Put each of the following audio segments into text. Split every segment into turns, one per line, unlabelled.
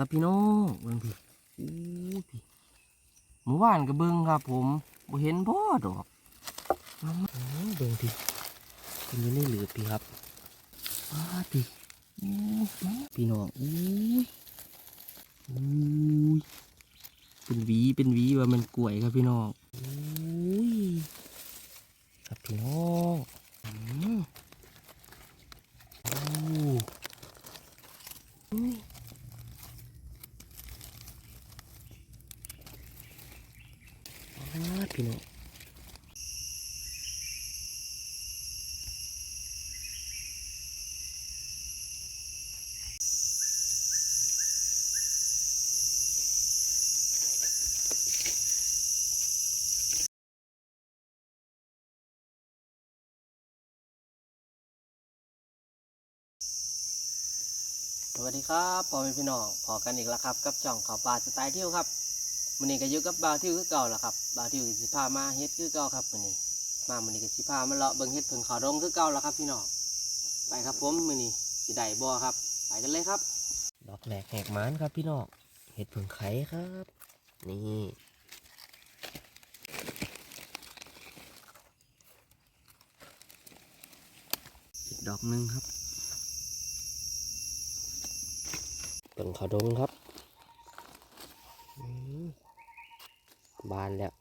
ครับพี่น้องเบิ่งพี่อู้พี่หมู่บ้านก็เบิ่งครับ ผมบ่เห็นพ่อดอกมามาอื้อเบิ่งพี่เป็นอยู่ในหลือพี่ครับว้าพี่อู้มาพี่น้องอู้ยอู้ยเป็นหวีเป็นหวีว่ามันกล้วยครับพี่น้องอู้ยครับพี่น้องอืมโอ้อุ้ย อ้า พี่น้องสวัสดีครับพ่อแม่พี่น้องพอกันอีกแล้วครับ กับช่องข่าวปลาสไตล์เที่ยวครับ มันนี้ก็อยู่กับบาวทิวคือเก่าแล้วครับบาวทิวสิพามาเฮ็ดคือเก่าครับมันนี้ มามันนี้ก็สิพามาเลาะเบิ่งเฮ็ดเพิ่งขาวดงคือเก่าแล้วครับ พี่น้องไปครับผมมันนี้สิได้บ่ครับ ไปกันเลยครับ ดอกแหลกแหกมานครับพี่น้องเห็ดเพิ่งไข่ครับ นี่ดอกหนึ่งครับเพิ่งขาวดงครับ บานแล้ว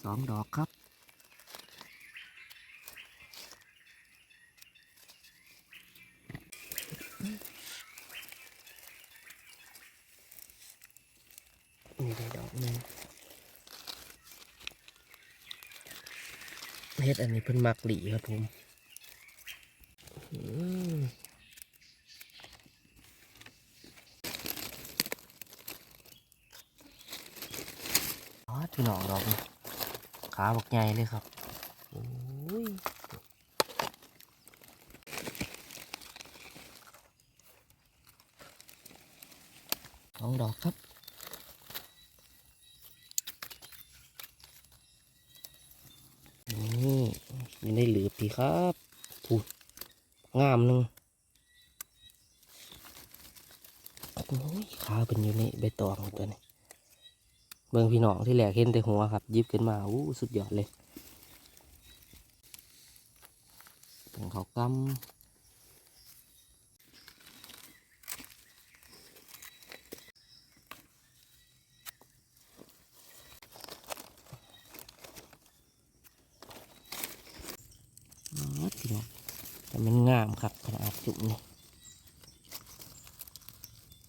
สองดอกครับนี่ได้ดอกหนึงเฮ็ดอันนี้เพิ่นมักหลีครับผมอืมอ๋อพี่น้องดอกนี่ขาบักใหญ่ เลยครับโอ้ยสองดอกครับนี่ยังได้เหลือปีครับถูงามหนึ่งโอ้ยขาเป็นอยู่ในใบตองตัวนี้เบิ่งพี่น้องที่แหลกเห็นแต่หัวครับหยิบขึ้นมาอู้สุดยอดเลย เป็นเขากำอ๋อพี่น้องแต่มันงามครับขนาดจุ่มนี่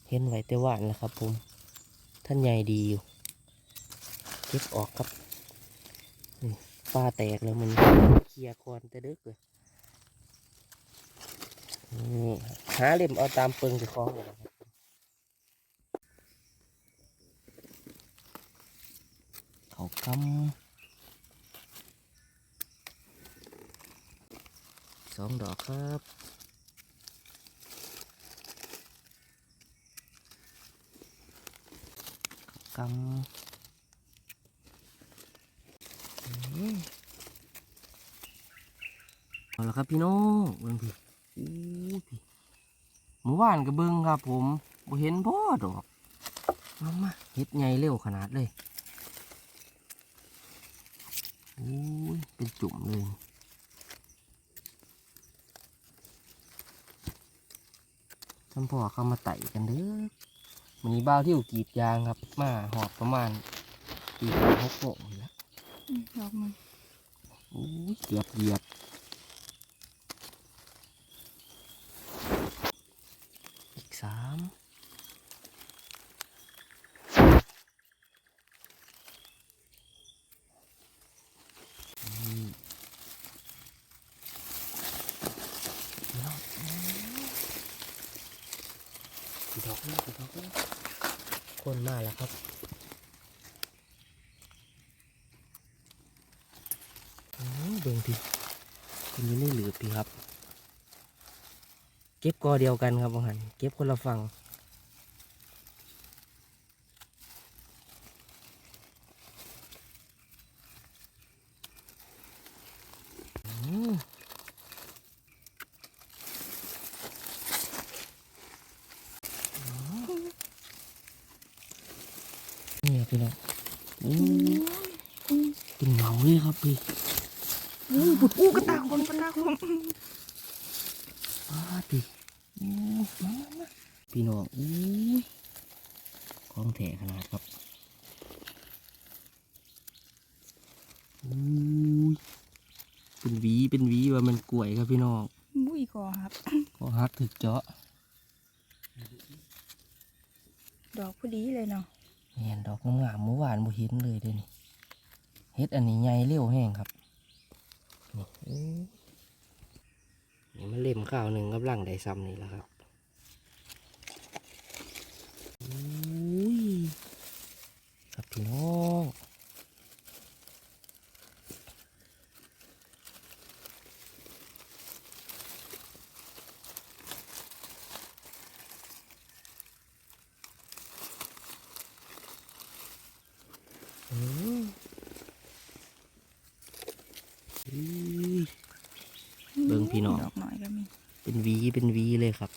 เห็นไว้แต่หวานแล้วครับผม ท่านใหญ่ดีอยู่เก็บออกครับนี่ป้าแตกแล้วมันเคลียร์คอนแต่เดึกเลย หาเล่มเอาตามเปิงจะคล้องเลยครับเขากำสองดอกครับกำเอาละครับพี่น้องเบิ่งพี่ อู้พี่หมู่บ้านก็เบิ่งครับ ผมบ่เห็นพ่อดอกมามาเฮ็ดใหญ่เร็วขนาดเลยอู้ยเป็นจุ่มเลยท่านพ่อเข้ามาไต่กันเด้อมันนี้บ้าวที่อยู่กรีดยางครับ มาหอบประมาณปีหกโมงนี่แหล้ว
อืมดอกมัน
โอ้ยเกือบเหยียบอีกสามอืมเอากี่ ดอกนี่กี่ดอกนี่คนมาแล้วครับอืมเบิ่งพี่คุณอยู่ในหลือพี่ครับ เก็บกอเดียวกันครับบางหันเก็บคนละฝั่งอืม ครับ พี่น้องอู้เป็นเหงาเลยครับพี่
อู้บุดอู้กระตากคนกระตากคน
ป้าดิอู้มามามาพี่น้องอู้ยของแถขนาดครับอู้ยเป็นหวีเป็นหวีว่ามันกล้วยครับพี่น้อง
บุ้ยก่อครับ
ก็ฮักถึกเจาะ
ดอกพอดีเลยเนาะ
เห็นดอกงามๆเมื่อวานบ่เห็นเลยเด้นี่เฮ็ดอันนี้ใหญ่เร็วแห้งครับนี่นี่มันเล่มข้าวหนึ่งกำลังได้ซ้ำนี่แล้วครับอุ้ยครับพี่น้องอืมอุ้ย เบิ่งพี่น้อง
ดอกหน่อยก็มี
เป็นวีเป็นวีเลยครับ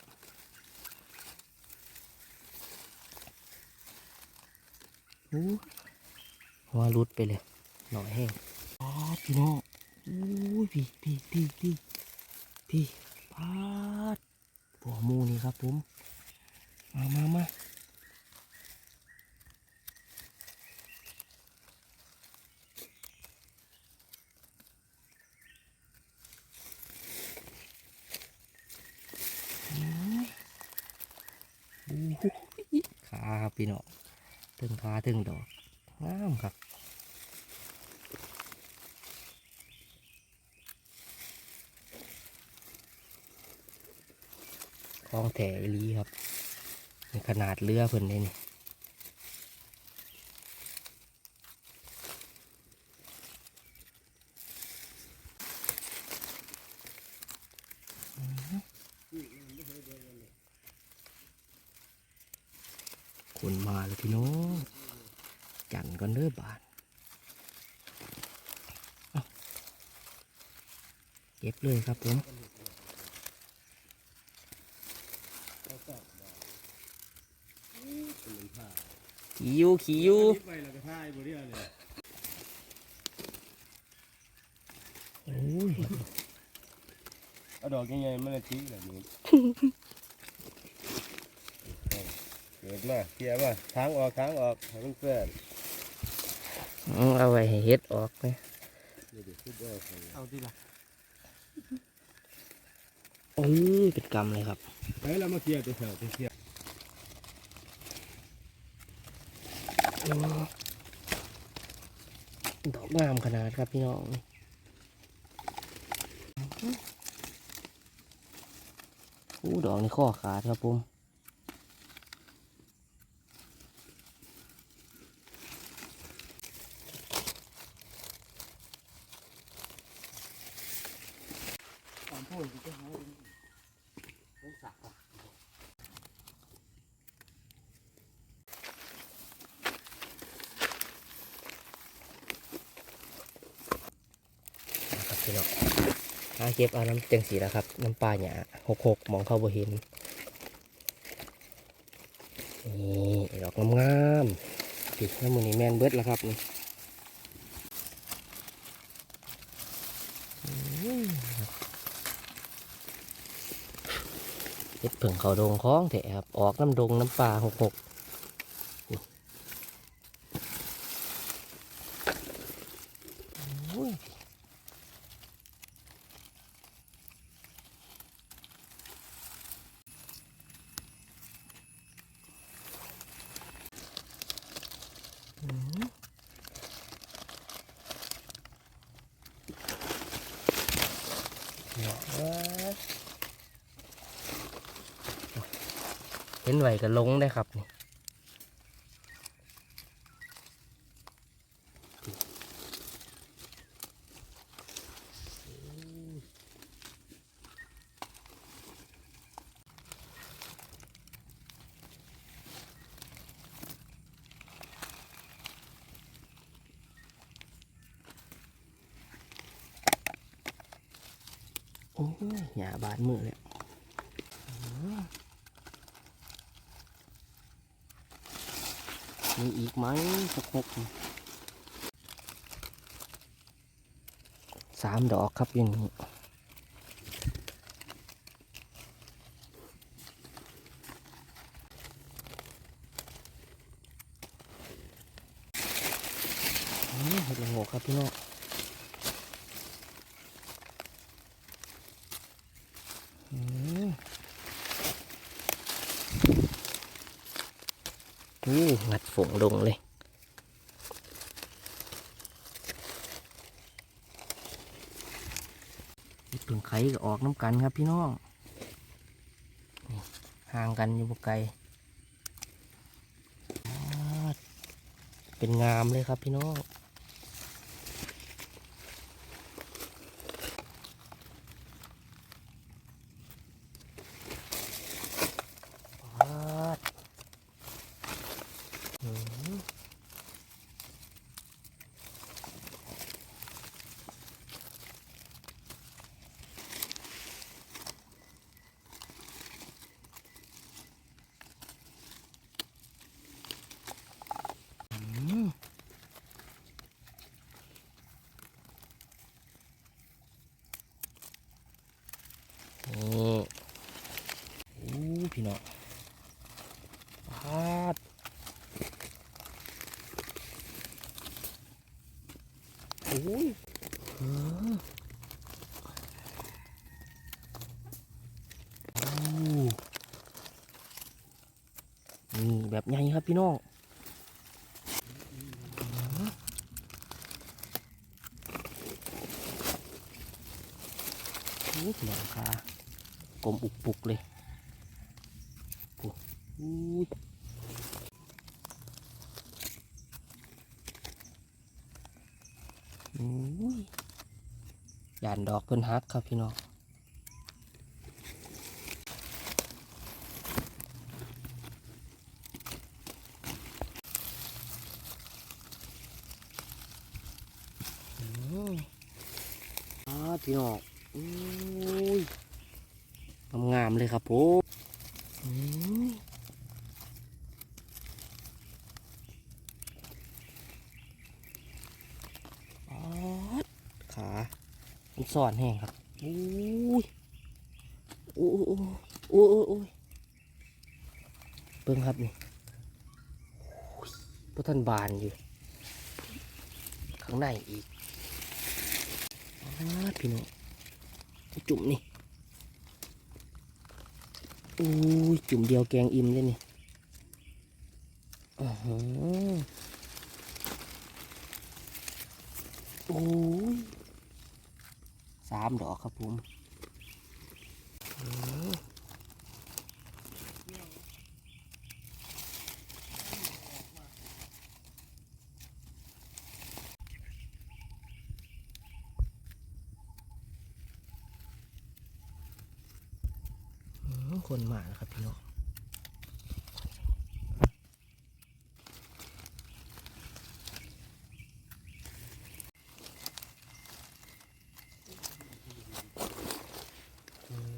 อู้หัวรุดไปเลย หน่อยแห้งอ๋อพี่น้องอู้ยพี่พี่พี่พี่พี่พาดหัวมูนี่ครับผม มามามาอู้หูขาครับ พี่น้องถึงขาถึงดอกงามครับคลองแถอีลีครับขนาดเรือเพิ่นเลยนี่มาเลยพี่น้องจันก่อนเด้อบานเอา เก็บเลยครับผมขี่อยูขี่อยู
ไปแล้วก็ท่ายบริเวณเลย
โอ้ย
เอาดอกใหญ่ๆมันจะทิ้งแบบนี้เกิดมาเคลียร์มาทางออกทางออกให้มันเปื้อน
เอาไว้ให้เฮ็ดออกไหม
เดี๋ยวเดี๋ยวขึ้นได้เอาที่ละ
โอ้ยเป็นกรรมเลยครับ
ไปแล้วมาเคลียร์ตัวแถวตัวเคลียร์
ดอกงามขนาดครับพี่น้องนี่โอ้ดอกนี่ข้อขาดครับผม พี่น้องหาเก็บเอาน้ำจังสีแล้วครับ น้ำปลาหยาหกหกมองเข้าบ่เห็นนี่ดอกงามๆติดน้ำมือนี่แมนเบิดแล้วครับนี่เฮ็ดเผิ่งเขาดงคล้องแถครับ ออกน้ำดงน้ำปลาหกหกนี่โอ้ยอืมเนาะเอ้ย เห็นไหวก็ลงได้ครับนี่โอ้ยหยาบาดมือเลย มีอีกไหมสักหกสามดอกครับอย่างนี้เห็ดละโงกครับพี่น้องอืมอู้งัด ฝงลงเลยนี่เพิ่งไข่ก็ออกน้ำกันครับพี่น้อง ห่างกันอยู่บไกล เป็นงามเลยครับพี่น้องอ๊าดอืมอืมนี่อู้พี่น้องพาดโอ้ยเออโอ้ นี่แบบใหญ่ครับพี่น้องนี่หลังคากลมอุกปุกเลยโอ้อู้ยอู้ยยานดอกเพิ่นฮักครับพี่น้องอืมอ่า พี่น้องอุ้ยงามๆเลยครับผมอืมอ๊อดขามันซ่อนแห้งครับอุ้ยโอ้โอ้โอ้โอ้โอ้ยเบิ่งครับนี่พระท่านบานอยู่ข้างในอีก พี่น้องจุ่มนี่อุ้ยจุ่มเดียวแกงอิ่มเลยนี่อ๋อหือโอ้ยสามดอกครับผมอืมอืม คนมาแล้วครับพี่น้องอืม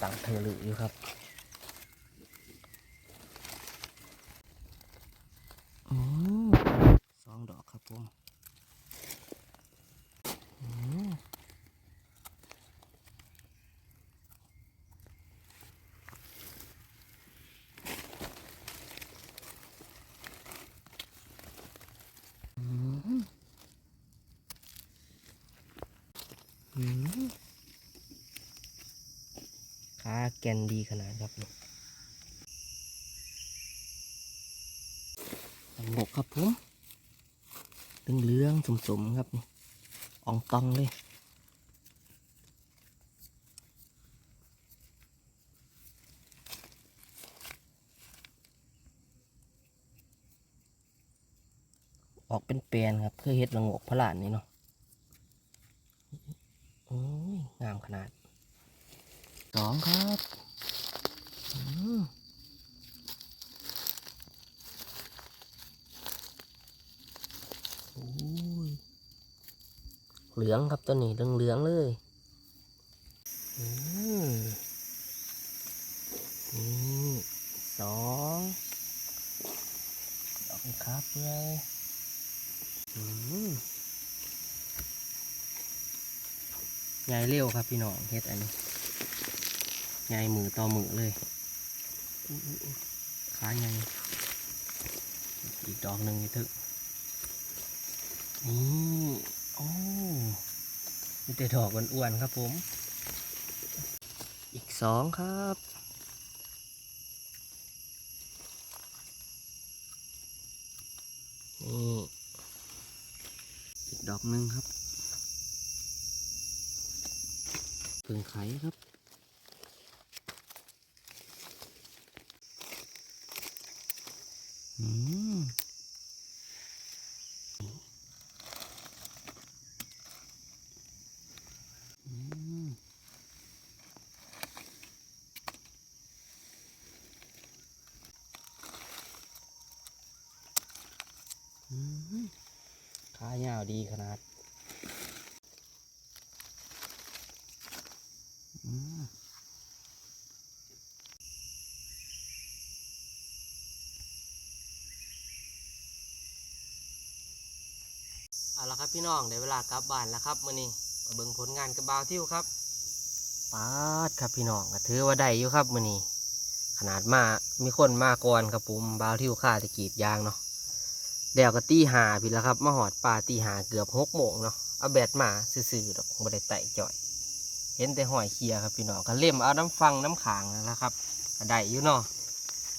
ตังเธอหรืออยู่ครับอืมสองดอกครับผมอืม อืมอืมขาแกนดีขนาดครับนี่บกครับผมเป็นเลืองๆสมๆครับนี่อองตองเลยออกเป็นแปลนครับเพื่อเฮ็ดระงกพระลานนี่เนาะโอ้ยงามขนาด สองครับเหลืองครับตัวนี้เหลืองเหลืองๆเลยอืมนี่สองเปื่อยอืมใหญ่เร็วครับพี่น้องเฮ็ดอันนี้ ใหญ่มือต่อมือเลยอุ๊ยอุ๊ยอุ๊ยขาใหญ่อีกดอกหนึ่งนี่ถึกนี่โอ้มีแต่ดอกอ้วนๆครับผม อีกสองครับนี่อีกดอกหนึ่งครับเพิ่งไข่ครับ ขายาวดีขนาดอืมเอาละครับพี่น้องได้เวลากลับบ้านแล้วครับมื้อนี้มาเบิ่งผลงานกับบาวทิวครับปาดครับพี่น้องก็ถือว่าได้อยู่ครับมื้อนี้ขนาดมามีคนมาก่อนครับผมบาวทิวค่าตะกรีดยางเนาะ เดี๋ยวก็ตีหาพี่แล้วครับมาหอดปลาตีหาเกือบหกโมงเนาะเอาแบตมาซื่อๆดอกบ่ได้ไต่จ่อย เห็นแต่หอยเคียครับพี่น้องก็เล่มเอาน้ำฟังน้ำขางนั่นแล้วครับก็ได้อยู่เนาะ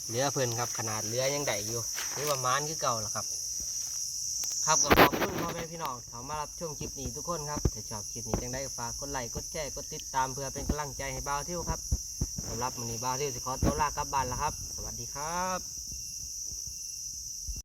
เรือเพิ่นครับขนาดเรือยังได้อยู่หรือว่ามานคือเก่าล่ะครับ ครับก็ขอบคุณพ่อแม่พี่น้องเขามารับชมคลิปนี้ทุกคนครับถ้าชอบคลิปนี้จังได้ก็ฝากกดไลค์กดแชร์กดติดตามเพื่อเป็นกำลังใจให้บ่าวเที่ยวครับสำหรับมื้อนี้บ่าวเที่ยวสิขอตัวลากลับบ้านแล้วครับ สวัสดีครับ